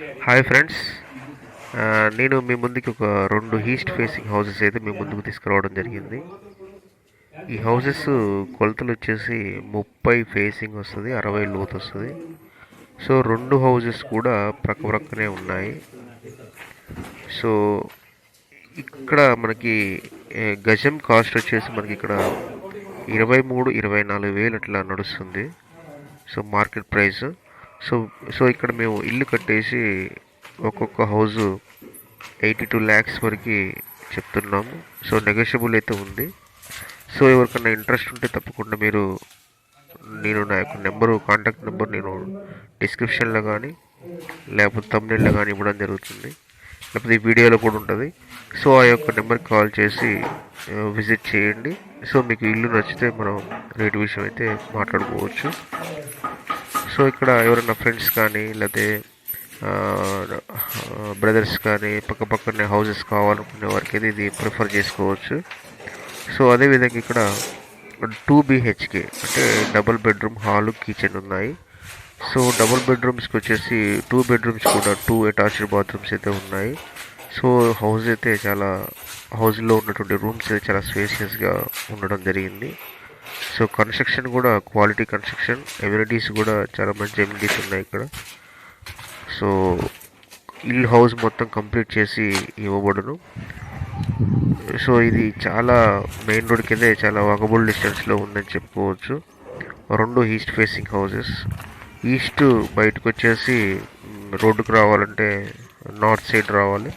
Hi friends నేను మీ ముందుకి ఒక రెండు ఈస్ట్ ఫేసింగ్ హౌసెస్ అయితే మీ ముందుకు తీసుకురావడం జరిగింది. ఈ హౌసెస్ కొలతలు వచ్చేసి ముప్పై ఫేసింగ్ వస్తుంది అరవై లోతు వస్తుంది. సో రెండు హౌసెస్ కూడా ప్రక్క ప్రక్కనే ఉన్నాయి. సో ఇక్కడ మనకి గజం కాస్ట్ వచ్చేసి మనకి ఇక్కడ ఇరవై మూడు ఇరవై నాలుగు వేలు అట్లా నడుస్తుంది. So market price so so ఇక్కడ మేము ఇల్లు కట్టేసి ఒక్కొక్క హౌజు ఎయిటీ టూ ల్యాక్స్ వరకు చెప్తున్నాము. సో నెగోషియబుల్ అయితే ఉంది. సో ఎవరికైనా ఇంట్రెస్ట్ ఉంటే తప్పకుండా మీరు నేను నా యొక్క నెంబరు కాంటాక్ట్ నెంబర్ నేను డిస్క్రిప్షన్లో కానీ లేకపోతే తమ్నెల్లో కానీ ఇవ్వడం జరుగుతుంది. లేకపోతే ఈ వీడియోలో కూడా ఉంటుంది. సో ఆ యొక్క నెంబర్కి కాల్ చేసి విజిట్ చేయండి. సో మీకు ఇల్లు నచ్చితే మనం రేటు విషయం అయితే మాట్లాడుకోవచ్చు. సో ఇక్కడ ఎవరైనా ఫ్రెండ్స్ కానీ లేకపోతే బ్రదర్స్ కానీ పక్క పక్కనే హౌసెస్ కావాలనుకునే వారికి అయితే ఇది ప్రిఫర్ చేసుకోవచ్చు. సో అదేవిధంగా ఇక్కడ టూ బీహెచ్కే అంటే డబుల్ బెడ్రూమ్ హాలు కిచెన్ ఉన్నాయి. సో డబుల్ బెడ్రూమ్స్కి వచ్చేసి టూ బెడ్రూమ్స్ కూడా టూ అటాచ్డ్ బాత్రూమ్స్ అయితే ఉన్నాయి. సో హౌస్ అయితే చాలా హౌస్లో ఉన్నటువంటి రూమ్స్ అయితే చాలా స్పేషియస్గా ఉండడం జరిగింది. సో కన్స్ట్రక్షన్ కూడా క్వాలిటీ కన్స్ట్రక్షన్ ఎమ్యూనిటీస్ కూడా చాలా మంచి ఎమ్యూనిటీస్ ఉన్నాయి ఇక్కడ. సో ఇల్లు హౌస్ మొత్తం కంప్లీట్ చేసి ఇవ్వబడును. సో ఇది చాలా మెయిన్ రోడ్ కిందే చాలా వాకబుల్ డిస్టెన్స్లో ఉందని చెప్పుకోవచ్చు. రెండు ఈస్ట్ ఫేసింగ్ హౌసెస్ ఈస్ట్ బయటకు వచ్చేసి రోడ్డుకు రావాలంటే నార్త్ సైడ్ రావాలి.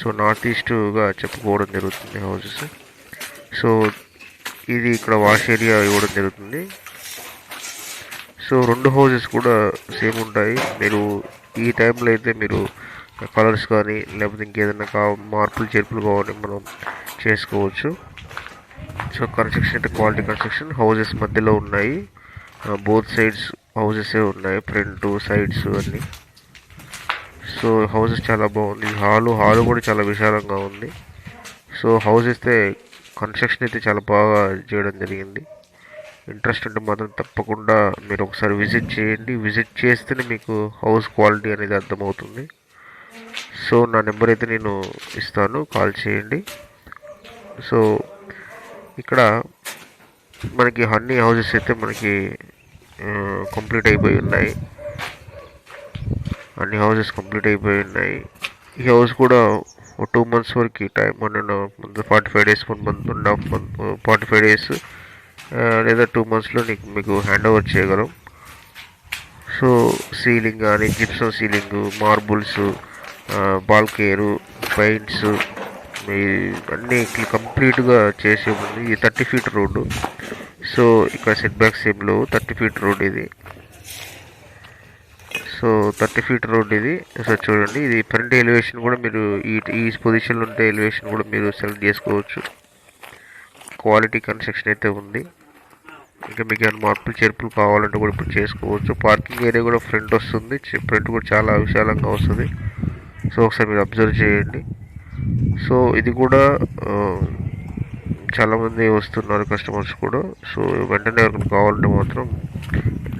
సో నార్త్ ఈస్ట్గా చెప్పుకోవడం జరుగుతుంది హౌసెస్ సో ఇది ఇక్కడ వాష్ ఏరియా ఇవ్వడం జరుగుతుంది. సో రెండు హౌసెస్ కూడా సేమ్ ఉంటాయి. మీరు ఈ టైంలో అయితే మీరు కలర్స్ కానీ లేకపోతే ఇంకేదైనా కా మార్పులు చేర్పులు కావాలి మనం చేసుకోవచ్చు. సో కన్స్ట్రక్షన్ అంటే క్వాలిటీ కన్స్ట్రక్షన్ హౌసెస్ మధ్యలో ఉన్నాయి. బోత్ సైడ్స్ హౌసెస్ ఉన్నాయి. ఫ్రంట్ సైడ్స్ అన్నీ. సో హౌసెస్ చాలా బాగుంది. హాలు హాలు కూడా చాలా విశాలంగా ఉంది. సో హౌస్ అయితే కన్స్ట్రక్షన్ అయితే చాలా బాగా చేయడం జరిగింది. ఇంట్రెస్ట్ ఉంటే మాత్రం తప్పకుండా మీరు ఒకసారి విజిట్ చేయండి. విజిట్ చేస్తేనే మీకు హౌస్ క్వాలిటీ అనేది అర్థమవుతుంది. సో నా నెంబర్ అయితే నేను ఇస్తాను. కాల్ చేయండి. సో ఇక్కడ మనకి అన్ని హౌసెస్ అయితే మనకి కంప్లీట్ అయిపోయి ఉన్నాయి. అన్ని హౌసెస్ కంప్లీట్ అయిపోయి ఉన్నాయి. ఈ హౌస్ కూడా ఒక టూ మంత్స్ వరకు time one and half month forty five days one month one half month forty five days లేదా టూ మంత్స్లో నీకు మీకు హ్యాండ్ ఓవర్ చేయగలం సో సీలింగ్ కానీ జిప్సం సీలింగ్ మార్బుల్స్ బాల్కేరు పెయింట్స్ మీ అన్నీ కంప్లీట్గా చేసి ఉంది ఇది థర్టీ ఫీట్ రోడ్డు సో ఇక్కడ సెట్ బ్యాక్స్ ఏం లేవు. థర్టీ ఫీట్ రోడ్ ఇది. సో థర్టీ ఫీట్ రోడ్ ఇది. సో చూడండి ఇది ఫ్రంట్ ఎలివేషన్ కూడా మీరు ఈ ఈ పొజిషన్లో ఉంటే ఎలివేషన్ కూడా మీరు సెలెక్ట్ చేసుకోవచ్చు. క్వాలిటీ కన్స్ట్రక్షన్ అయితే ఉంది. ఇంకా మీకు ఏమైనా మార్పులు చేర్పులు కావాలంటే కూడా ఇప్పుడు చేసుకోవచ్చు. పార్కింగ్ ఏరియా కూడా ఫ్రంట్ వస్తుంది. ఫ్రంట్ కూడా చాలా విశాలంగా వస్తుంది. సో ఒకసారి మీరు అబ్జర్వ్ చేయండి. సో ఇది కూడా చాలామంది వస్తున్నారు కస్టమర్స్ కూడా. సో వెంటనే ఎవరికి కావాలంటే మాత్రం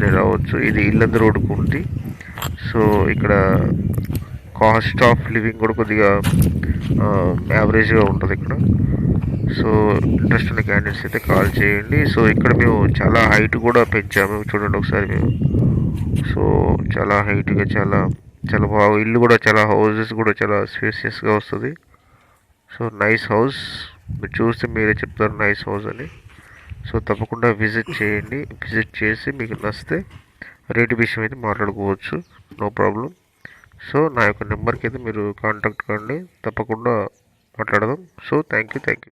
నేను రావచ్చు. ఇది ఇల్లంద రోడ్డుకు ఉంది. సో ఇక్కడ కాస్ట్ ఆఫ్ లివింగ్ కూడా కొద్దిగా యావరేజ్గా ఉంటుంది ఇక్కడ. సో ఇంట్రెస్ట్ ఉన్న క్యాండిడేట్స్ అయితే కాల్ చేయండి. సో ఇక్కడ మేము చాలా హైట్ కూడా పెంచాము. చూడండి ఒకసారి మేము. సో చాలా హైట్గా చాలా చాలా బాగా ఇల్లు కూడా చాలా హౌసెస్ కూడా చాలా స్పేసియస్గా వస్తుంది. సో నైస్ హౌస్ మీరు చూస్తే మీరే చెప్తారు నైస్ హౌస్ అని. సో తప్పకుండా విజిట్ చేయండి. విజిట్ చేసి మీకు నచ్చితే రేటు విషయం అయితే మాట్లాడుకోవచ్చు. నో ప్రాబ్లం సో నా యొక్క నెంబర్కి అయితే మీరు కాంటాక్ట్ కండి. తప్పకుండా మాట్లాడదాం. So thank you thank you